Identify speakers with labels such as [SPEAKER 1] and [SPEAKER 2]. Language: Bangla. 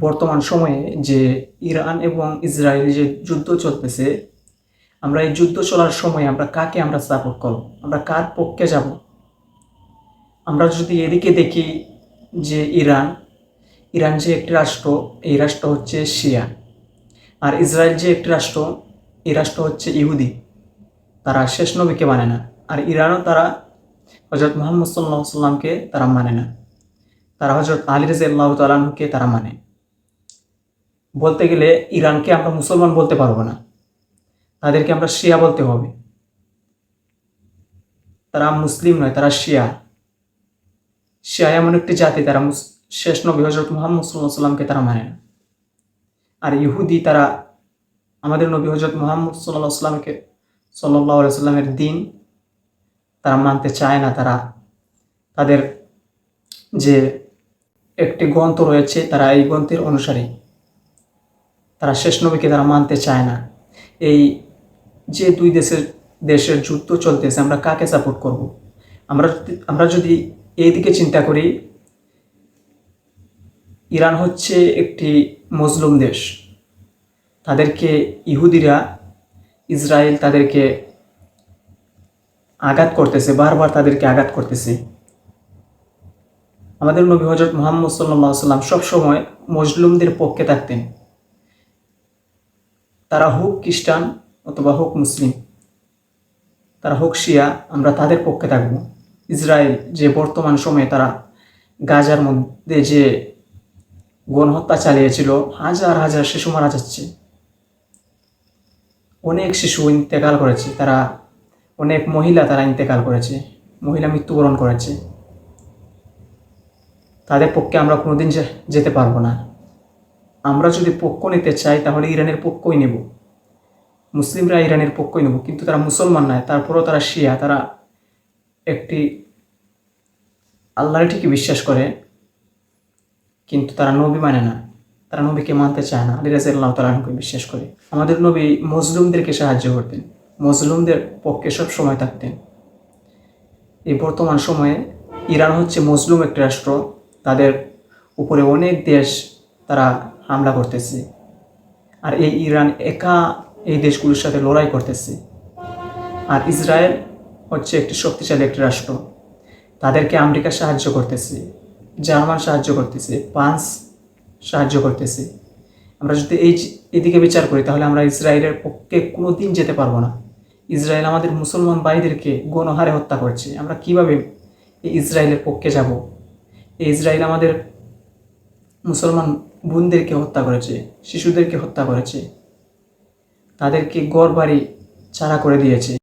[SPEAKER 1] বর্তমান সময়ে যে ইরান এবং ইসরায়েল যে যুদ্ধ চলতেছে, আমরা এই যুদ্ধ চলার সময় আমরা কাকে আমরা সাপোর্ট করব? আমরা কার পক্ষে যাব? আমরা যদি এদিকে দেখি যে ইরান ইরান যে একটি রাষ্ট্র, এই রাষ্ট্র হচ্ছে শিয়া। আর ইসরায়েল যে একটি রাষ্ট্র, এই রাষ্ট্র হচ্ছে ইহুদি। তারা শেষ নবীকে মানে না। আর ইরানও তারা হজরত মোহাম্মদ সাল্লাহ সাল্লামকে তারা মানে না। তারা হজরত আলী রাজি আল্লাহ তারা মানে। বলতে গেলে ইরানকে আমরা মুসলমান বলতে পারব না। তাদেরকে আমরা শিয়া বলতে হবে। তারা মুসলিম নয়, তারা শিয়া। শিয়া এমন একটি জাতি, তারা শেষ নবী হজরত মোহাম্মদ সাল্লাহ সাল্লামকে তারা মানে না। আর ইহুদি, তারা আমাদের নবী হজরত মোহাম্মদ সাল্লাহ সাল্লামকে সাল্লাহ সাল্লামের দিন তারা মানতে চায় না। তারা, তাদের যে একটি গ্রন্থ রয়েছে, তারা এই গ্রন্থের অনুসারী। শেষ নবীকে তারা মানতে চায় না। এই যে দুই দেশের দেশের যুদ্ধ চলতেছে, আমরা কাকে সাপোর্ট করব? আমরা আমরা যদি এই দিকে চিন্তা করি, ইরান হচ্ছে একটি মজলুম দেশ। তাদেরকে ইহুদিরা, ইসরায়েল তাদেরকে আঘাত করতেছে, বারবার তাদেরকে আঘাত করতেছে। আমাদের নবী হজরত মোহাম্মদ সাল্লাম সবসময় মজলুমদের পক্ষে থাকতেন। তারা হোক খ্রিস্টান অথবা হোক মুসলিম, তারা হোক শিয়া, আমরা তাদের পক্ষে থাকব। ইসরায়েল যে বর্তমান সময়ে তারা গাজার মধ্যে যে গণহত্যা চালিয়েছিল, হাজার হাজার শিশু মারা যাচ্ছে। অনেক শিশু ইন্তেকাল করেছে, তারা অনেক মহিলা তারা ইন্তেকাল করেছে, মহিলা মৃত্যুবরণ করেছে। তাদের পক্ষে আমরা কোনোদিন যেতে পারব না। আমরা যদি পক্ষ নিতে চাই, তাহলে ইরানের পক্ষই নেব। মুসলিমরা ইরানের পক্ষই নেব, কিন্তু তারা মুসলমান নয়, তারপরেও তারা শিয়া, তারা একটি আল্লাহর ঠিকই বিশ্বাস করে, কিন্তু তারা নবী মানে না, তারা নবীকে মানতে চায় না। আলী রাজি আল্লাহ তালাহকে বিশ্বাস করে। আমাদের নবী মজলুমদেরকে সাহায্য করতেন, মজলুমদের পক্ষে সব সময় থাকতেন। এই বর্তমান সময়ে ইরান হচ্ছে মজলুম একটি রাষ্ট্র, তাদের উপরে অনেক দেশ তারা হামলা করতেছে। আর এই ইরান একা এই দেশগুলোর সাথে লড়াই করতেছে। আর ইসরায়েল হচ্ছে একটি শক্তিশালী একটি রাষ্ট্র। তাদেরকে আমেরিকা সাহায্য করতেছে, জার্মান সাহায্য করতেছে, ফ্রান্স সাহায্য করতেছে। আমরা যদি এই এদিকে বিচার করি, তাহলে আমরা ইসরায়েলের পক্ষে কোনো দিন যেতে পারব না। ইসরায়েল আমাদের মুসলমান ভাইদেরকে গণহারে হত্যা করছে। আমরা কীভাবে এই ইসরায়েলের পক্ষে যাব? এই ইসরায়েল আমাদের মুসলমান বোনদেরকে হত্যা করেছে শিশুদেরকে হত্যা করেছে তাদেরকে গড় বাড়ি ছাড়া করে দিয়েছে।